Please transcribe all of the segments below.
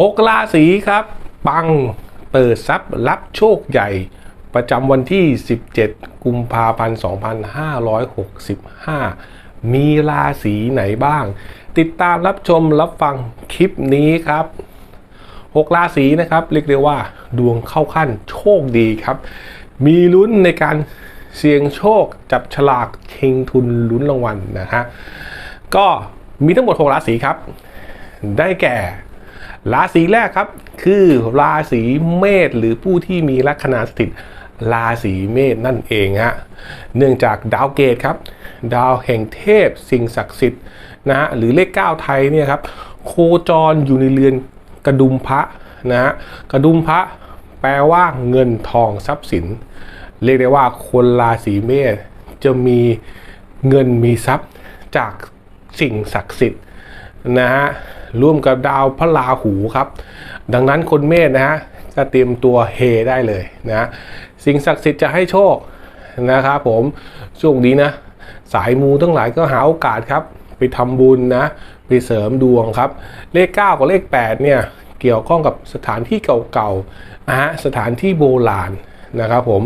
หกราศีครับ ปังเปิดทรัพย์รับโชคใหญ่ ประจำวันที่ 17 กุมภาพันธ์ 2565 มีราศีไหนบ้าง ติดตามรับชมรับฟังคลิปนี้ครับ 6 ราศีนะครับ เรียกได้ว่าดวงเข้าขั้นโชคดีครับ มีลุ้นในการเสี่ยงโชคจับฉลากเชิงทุนลุ้นรางวัลนะฮะก็มีทั้งหมด 6 ราศีครับ ได้แก่ ราศีแรกครับ คือราศีเมษหรือผู้ที่มีลัคนาสถิตราศีเมษนั่นเองฮะเนื่องจากดาวเกตครับ ดาวแห่งเทพสิ่งศักดิ์สิทธิ์นะฮะหรือเลข 9 ไทยเนี่ยครับโคจรอยู่ในเรือนกระดุมพระนะฮะกระดุมพระแปลว่าเงินทองทรัพย์สิน เรียกได้ว่าคนราศีเมษจะมีเงินมีทรัพย์จากสิ่งศักดิ์สิทธิ์นะฮะ ร่วมกับดาวพระราหูครับ ดังนั้นคนเมษนะฮะจะเตรียมตัวเฮได้เลยนะสิ่งศักดิ์สิทธิ์จะให้โชคนะครับผมช่วงนี้นะ สายมูทั้งหลายก็หาโอกาสครับ ไปทำบุญนะไปเสริมดวงครับ เลข 9 กับเลข 8 เนี่ย เกี่ยวข้องกับสถานที่เก่าๆนะฮะสถานที่โบราณนะครับผม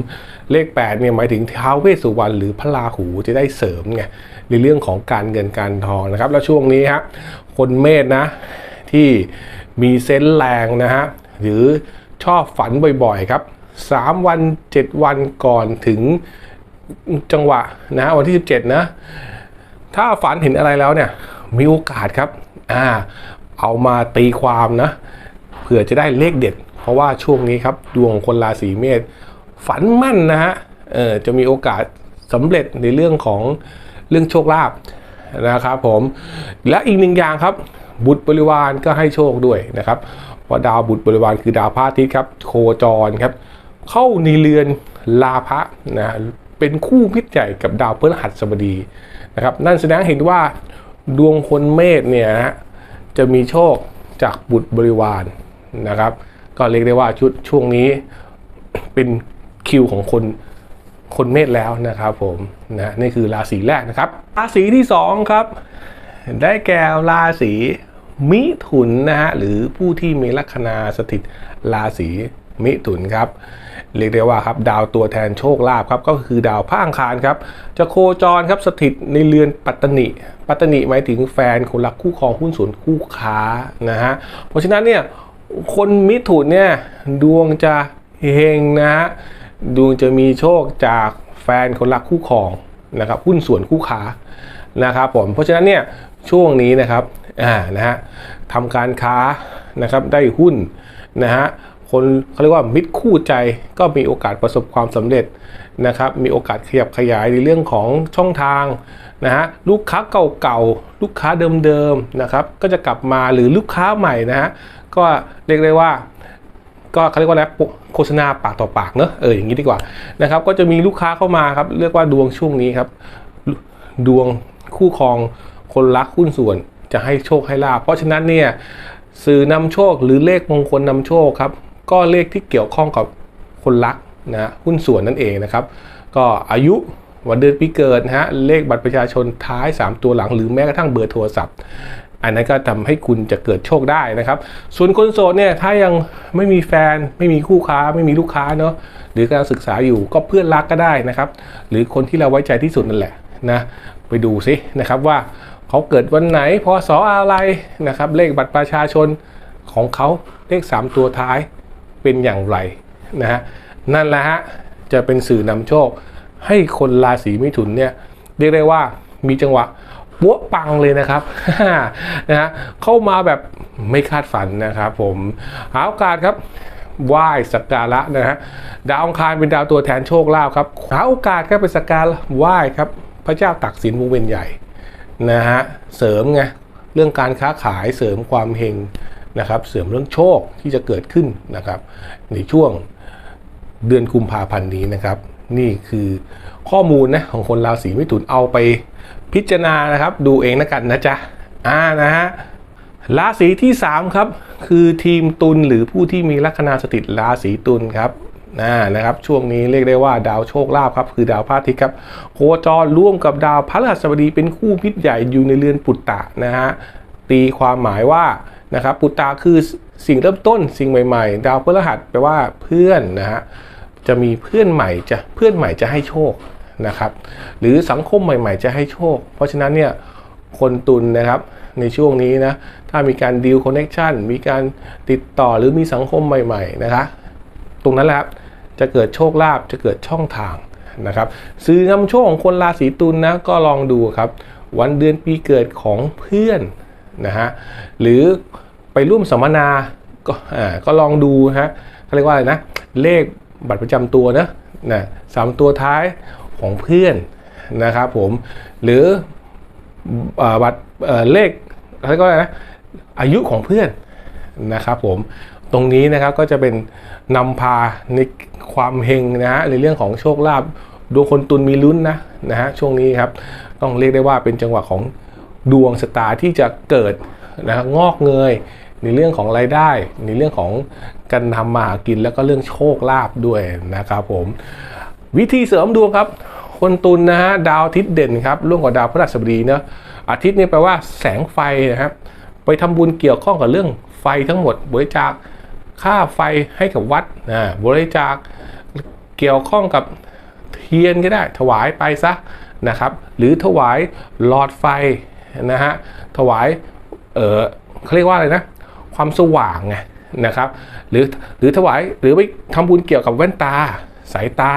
เลข 8 เนี่ยหมายถึงท้าวเวสสุวรรณหรือพระราหูจะได้เสริมไงในเรื่องของการเงินการทองนะครับ แล้วช่วงนี้ฮะ คนเมษนะ ที่มีเซนส์แรงนะฮะ หรือชอบฝันบ่อยๆครับ 3 วัน 7 วันก่อนถึงจังหวะนะวันที่ 17 นะ ถ้าฝันเห็นอะไรแล้วเนี่ย มีโอกาสครับอ่าเอามาตีความนะเผื่อจะได้เลขเด็ด เพราะว่าช่วงนี้ครับดวงของคนราศีเมษฝันมั่นนะฮะเออจะมีโอกาสสำเร็จในเรื่องของเรื่องโชคลาภ นะครับผมและอีกหนึ่งอย่างครับ บุตรบริวารก็ให้โชคด้วยนะครับเพราะดาวบุตรบริวารคือดาวพระอาทิตย์ครับโคจรครับ เข้าในเรือนลาภะนะเป็นคู่มิตรใหญ่กับดาวพฤหัสบดีนะครับนั่นแสดงเห็นว่าดวงคนเมษเนี่ยนะฮะจะมีโชคจากบุตรบริวารนะครับ ก็เรียกได้ว่าชุดช่วงนี้เป็นคิวของคน คนเมษแล้วนะครับผมนะนี่คือราศีแรกนะครับ ราศีที่สองครับ ได้แก่ราศีมิถุนนะฮะหรือผู้ที่มีลัคนาสถิตราศีมิถุนครับเรียกได้ว่าครับดาวตัวแทนโชคลาภครับก็คือดาวพระอังคารครับจะโคจรครับสถิตในเรือนปัตตนิปัตตนิหมายถึงแฟนคนรักคู่ครองหุ้นส่วนคู่ค้านะฮะเพราะฉะนั้นเนี่ยคนมิถุนเนี่ยดวงจะเฮงนะฮะ ดวงจะมีโชคจากแฟนคนรักคู่ครองนะครับหุ้นส่วนคู่ค้านะครับผมเพราะฉะนั้นเนี่ยช่วงนี้นะครับอ่านะฮะทำการค้านะครับได้หุ้นนะฮะคนเขาเรียกว่ามิตรคู่ใจก็มีโอกาสประสบความสำเร็จนะครับมีโอกาสขยับขยายในเรื่องของช่องทางนะฮะลูกค้าเก่าๆลูกค้าเดิมๆนะครับก็จะกลับมาหรือลูกค้าใหม่นะฮะก็เรียกได้ว่า ก็เขาเรียกว่าอะไรโฆษณาปากต่อปากเนอะเอออย่างนี้ดีกว่านะครับ ก็จะมีลูกค้าเข้ามาครับ เรียกว่าดวงช่วงนี้ครับ ดวงคู่ครองคนรักหุ้นส่วนจะให้โชคให้ลาภเพราะฉะนั้นเนี่ยสื่อนำโชคหรือเลขมงคลนำโชคครับ ก็เลขที่เกี่ยวข้องกับคนรักนะหุ้นส่วนนั่นเองนะครับ ก็อายุวันเดือนปีเกิดนะฮะเลขบัตรประชาชนท้าย 3 ตัวหลัง หรือแม้กระทั่งเบอร์โทรศัพท์ อันนั้นก็ทำให้คุณจะเกิดโชคได้นะครับ ส่วนคนโสดเนี่ยถ้ายังไม่มีแฟนไม่มีคู่ค้าไม่มีลูกค้าเนาะหรือการศึกษาอยู่ก็เพื่อนรักก็ได้นะครับ หรือคนที่เราไว้ใจที่สุดนั่นแหละนะไปดูซินะครับว่าเขาเกิดวันไหนพศอะไรนะครับ เลขบัตรประชาชนของเขาเลข 3 ตัวท้ายเป็นอย่างไรนะฮะนั่นแหละฮะจะเป็นสื่อนำโชค ให้คนราศีมิถุนเนี่ยเรียกได้ว่ามีจังหวะ ปัวปังเลยนะครับนะฮะเข้ามาแบบไม่คาดฝันนะครับผมหาโอกาสครับไหว้สักการะนะฮะดาวอังคารเป็นดาวตัวแทนโชคลาภครับหาโอกาสครับไปสักการะไหว้ครับ พระเจ้าตักสินวงเวียนใหญ่นะฮะเสริมไงเรื่องการค้าขายเสริมความเฮงนะครับ เสริมเรื่องโชคที่จะเกิดขึ้นนะครับ ในช่วงเดือนกุมภาพันธ์นี้นะครับ นี่คือข้อมูลนะของคนราศีมิถุนเอาไป พิจารณานะครับ ดูเองนะกันนะจ๊ะอ่านะฮะราศีที่ 3 ครับ คือทีมตุลหรือผู้ที่มีลัคนาสถิตราศีตุลครับอ่านะครับช่วงนี้เรียกได้ว่าดาวโชคลาภครับ คือดาวพระอาทิตย์ครับ โคจรร่วมกับดาวพฤหัสบดีเป็นคู่พิษใหญ่อยู่ในเรือนปุตตะนะฮะตีความหมายว่านะครับปุตตะคือสิ่งเริ่มต้นสิ่งใหม่ๆ ดาวพฤหัสแปลว่าเพื่อนนะฮะจะมีเพื่อนใหม่จะเพื่อนใหม่จะให้โชค นะครับ หรือสังคมใหม่ ๆ จะให้โชค เพราะฉะนั้นเนี่ยคนตุลนนะครับในช่วงนี้นะถ้ามีการดีลคอนเน็ชันมีการติดต่อหรือมีสังคมใหม่ๆนะคะตรงนั้นแหละครับจะเกิดโชคลาภจะเกิดช่องทางนะครับสื่อนำโชคของคนราศีตุลนนะก็ลองดูครับ วันเดือนปีเกิดของเพื่อนนะฮะหรือไปร่วมสัมมนาก็อ่าก็ลองดูฮะเขาเรียกว่าอะไรนะเลขบัตรประจำตัวนะนะสามตัวท้าย ของเพื่อนนะครับผมหรือบัตรเลขเขาเรียกว่าอะไรนะอายุของเพื่อนนะครับผมตรงนี้นะครับก็จะเป็นนำพาในความเฮงนะฮะในเรื่องของโชคลาภดวงคนตุลมีลุ้นนะนะฮะช่วงนี้ครับต้องเรียกได้ว่าเป็นจังหวะของดวงชะตาที่จะเกิดนะฮะงอกเงยในเรื่องของรายได้ ในเรื่องของการทำมาหากินแล้วก็เรื่องโชคลาภด้วยนะครับผม วิธีเสริมดวงครับ คนตุลนะฮะดาวอาทิตย์เด่นครับร่วมกับดาวพฤหัสบดีเนาะอาทิตย์นี่แปลว่าแสงไฟนะครับไปทำบุญเกี่ยวข้องกับเรื่องไฟทั้งหมด บริจาคค่าไฟให้กับวัดนะบริจาคเกี่ยวข้องกับเทียนก็ได้ถวายไปซะนะครับ หรือถวายหลอดไฟนะฮะถวายเออเขาเรียกว่าอะไรนะความสว่างไงนะครับ หรือหรือถวายหรือไปทำบุญเกี่ยวกับแว่นตาสายตา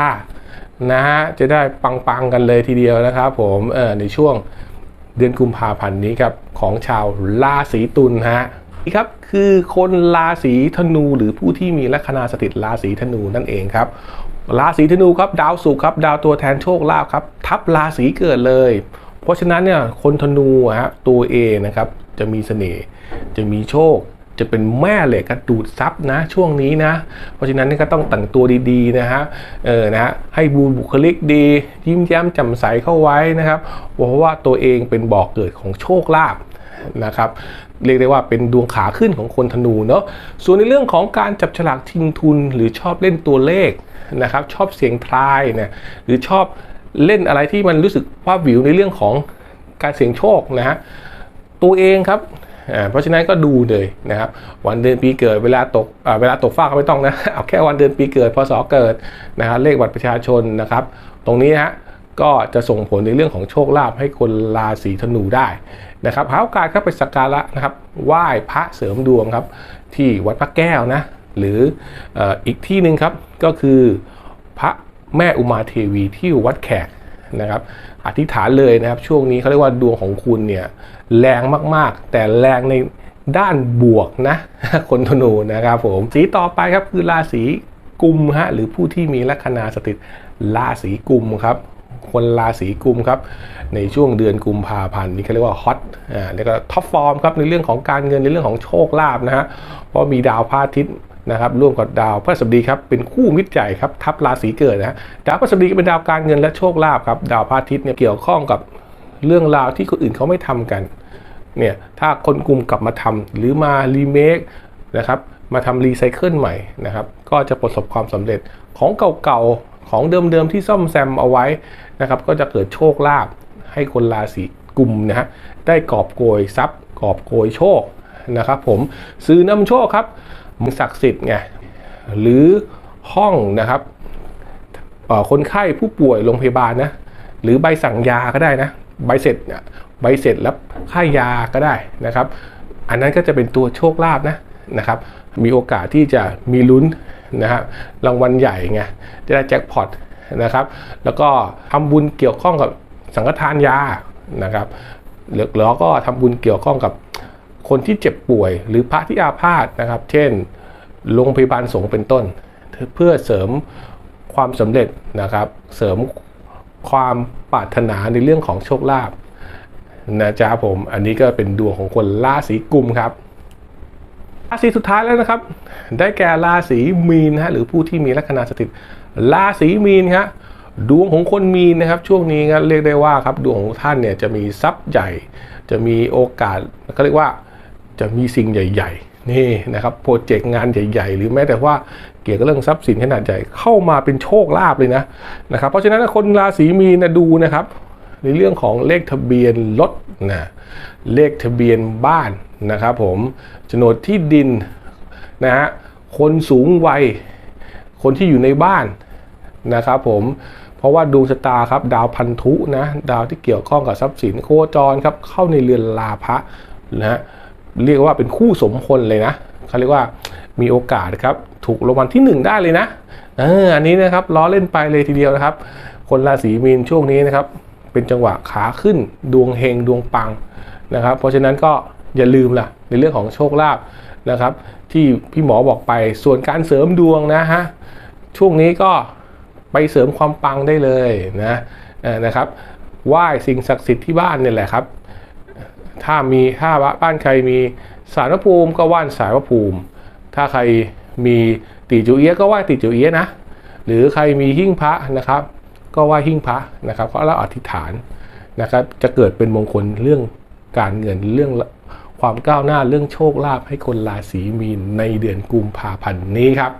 นะฮะจะได้ปังๆกันเลยทีเดียวนะครับผมเออในช่วงเดือนกุมภาพันธ์นี้ครับของชาวราศีตุลฮะนี่ครับคือคนราศีธนูหรือผู้ที่มีลัคนาสถิตราศีธนูนั่นเองครับราศีธนูครับดาวศุกร์ครับดาวตัวแทนโชคลาภครับทับราศีเกิดเลย เพราะฉะนั้นเนี่ยคนธนูฮะตัวเองนะครับจะมีเสน่ห์จะมีโชค จะเป็นแม่เหล็กกระดูดซับนะช่วงนี้นะ เพราะฉะนั้นนี่ก็ต้องแต่งตัวดีๆนะฮะเออนะฮะให้บูบุคลิกดี ยิ้มแย้มแจ่มใสเข้าไว้นะครับ เพราะว่าตัวเองเป็นบ่อกเกิดของโชคลาภนะครับเรียกได้ว่าเป็นดวงขาขึ้นของคนธนูเนาะส่วนในเรื่องของการจับฉลากชิงทุนหรือชอบเล่นตัวเลขนะครับ ชอบเสียงทายเนี่ยหรือชอบเล่นอะไรที่มันรู้สึกว่าวิวในเรื่องของการเสี่ยงโชคนะฮะตัวเองครับ เพราะฉะนั้นก็ดูเลยนะครับ วันเดือนปีเกิดเวลาตกอ่าเวลาตกฟ้าก็ไม่ต้องนะเอาแค่วันเดือนปีเกิดพศเกิดนะครับเลขบัตรประชาชนนะครับ ตรงนี้ฮะก็จะส่งผลในเรื่องของโชคลาภให้คนราศีธนูได้นะครับหาโอกาสครับไปสักการะนะครับไหว้พระเสริมดวงครับ ที่วัดพระแก้วนะหรือออีกที่หนึ่งครับก็คือพระแม่อุมาเทวีที่วัดแขกนะครับ อธิษฐานเลยนะครับ ช่วงนี้เขาเรียกว่าดวงของคุณเนี่ยแรงมากๆ แต่แรงในด้านบวกนะ คนธนูนะครับผมสีต่อไปครับคือราศีกุมฮะหรือผู้ที่มีลัคนาสถิตราศีกุมครับคนราศีกุมครับในช่วงเดือนกุมภาพันธ์นี่เขาเรียกว่าฮอตอ่าเรียกว่าท็อปฟอร์มครับในเรื่องของการเงินในเรื่องของโชคลาภนะฮะเพราะมีดาวพระอาทิตย์ นะครับร่วมกับดาวพฤหัสบดีครับเป็นคู่มิตรใหญ่ครับทับราศีเกิดนะดาวพฤหัสบดีก็เป็นดาวการเงินและโชคลาภครับดาวพระอาทิตย์เนี่ยเกี่ยวข้องกับเรื่องราวที่คนอื่นเขาไม่ทำกันเนี่ยถ้าคนกลุ่มกลับมาทำหรือมารีเมคนะครับมาทำรีไซเคิลใหม่นะครับก็จะประสบความสำเร็จของเก่าๆของเดิมๆที่ซ่อมแซมเอาไว้นะครับก็จะเกิดโชคลาภให้คนราศีกลุ่มนะฮะได้กอบโกยทรัพย์กอบโกยโชคนะครับผมซื้อนำโชคครับ มึงศักดิ์สิทธิ์ไงหรือห้องนะครับคนไข้ผู้ป่วยโรงพยาบาลนะหรือใบสั่งยาก็ได้นะใบเสร็จเนี่ยใบเสร็จแล้วค่ายาก็ได้นะครับ อันนั้นก็จะเป็นตัวโชคลาภนะนะครับ มีโอกาสที่จะมีลุ้นนะฮะรางวัลใหญ่ไงจะได้แจ็คพอตนะครับ แล้วก็ทำบุญเกี่ยวข้องกับสังฆทานยานะครับแล้วก็ทำบุญเกี่ยวข้องกับ คนที่เจ็บป่วยหรือพระที่อาพาธนะครับ เช่น โรงพยาบาลสงฆ์เป็นต้น เพื่อเสริมความสำเร็จนะครับ เสริมความปรารถนาในเรื่องของโชคลาภนะจ๊ะผม อันนี้ก็เป็นดวงของคนราศีกุมครับราศีสุดท้ายแล้วนะครับ ได้แก่ราศีมีนนะฮะหรือผู้ที่มีลัคนาสถิตราศีมีนครับดวงของคนมีนนะครับ ช่วงนี้ครับเรียกได้ว่าครับดวงของท่านเนี่ยจะมีทรัพย์ใหญ่ จะมีโอกาสเขาเรียกว่า จะมีสิ่งใหญ่ๆนี่นะครับโปรเจกต์งานใหญ่ ๆ หรือแม้แต่ว่าเกี่ยวกับเรื่องทรัพย์สินขนาดใหญ่เข้ามาเป็นโชคลาภเลยนะนะครับเพราะฉะนั้นคนราศีมีนะดูนะครับ ในเรื่องของเลขทะเบียนรถนะเลขทะเบียนบ้านนะครับผมโฉนดที่ดินนะฮะคนสูงวัย คนที่อยู่ในบ้านนะครับผมเพราะว่าดวงชะตาครับดาวพันธุนะดาวที่เกี่ยวข้องกับทรัพย์สินโคจรครับเข้าในเรือนลาภะนะฮะ เรียกว่าเป็นคู่สมพลเลยนะเขาเรียกว่ามีโอกาสครับถูกรางวัลที่หนึ่งได้เลยนะเอออันนี้นะครับล้อเล่นไปเลยทีเดียวนะครับ คนราศีมีนช่วงนี้นะครับ เป็นจังหวะขาขึ้นดวงเฮงดวงปังนะครับ เพราะฉะนั้นก็อย่าลืมล่ะในเรื่องของโชคลาภนะครับ ที่พี่หมอบอกไปส่วนการเสริมดวงนะฮะช่วงนี้ก็ไปเสริมความปังได้เลยนะนะครับไหว้สิ่งศักดิ์สิทธิ์ที่บ้านเนี่ยแหละครับ ถ้ามีถ้าบ้านใครมีสารพระภูมิก็ไหว้สารพระภูมิ ถ้าใครมีตีจูเอียก็ไหว้ตีจูเอียนะ หรือใครมีหิ้งพระนะครับ ก็ไหว้หิ้งพระนะครับก็แล้วอธิษฐานนะครับ จะเกิดเป็นมงคลเรื่องการเงินเรื่องความก้าวหน้าเรื่องโชคลาภให้คนราศีมีนในเดือนกุมภาพันธ์นี้ครับ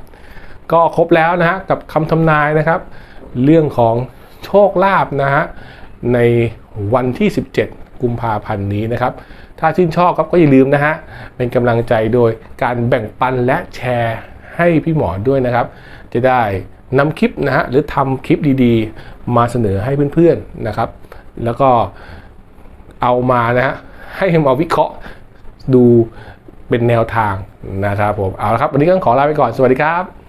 ก็ครบแล้วนะฮะกับคำทำนายนะครับ เรื่องของโชคลาภนะฮะในวันที่ 17 กุมภาพันธ์นี้นะครับ ถ้าชื่นชอบครับก็อย่าลืมนะฮะ เป็นกำลังใจโดยการแบ่งปันและแชร์ให้พี่หมอด้วยนะครับ จะได้นำคลิปนะฮะหรือทำคลิปดีๆ มาเสนอให้เพื่อนๆนะครับ แล้วก็เอามานะฮะให้มาวิเคราะห์ดูเป็นแนวทางนะครับผม เอาละครับ วันนี้ก็ขอลาไปก่อน สวัสดีครับ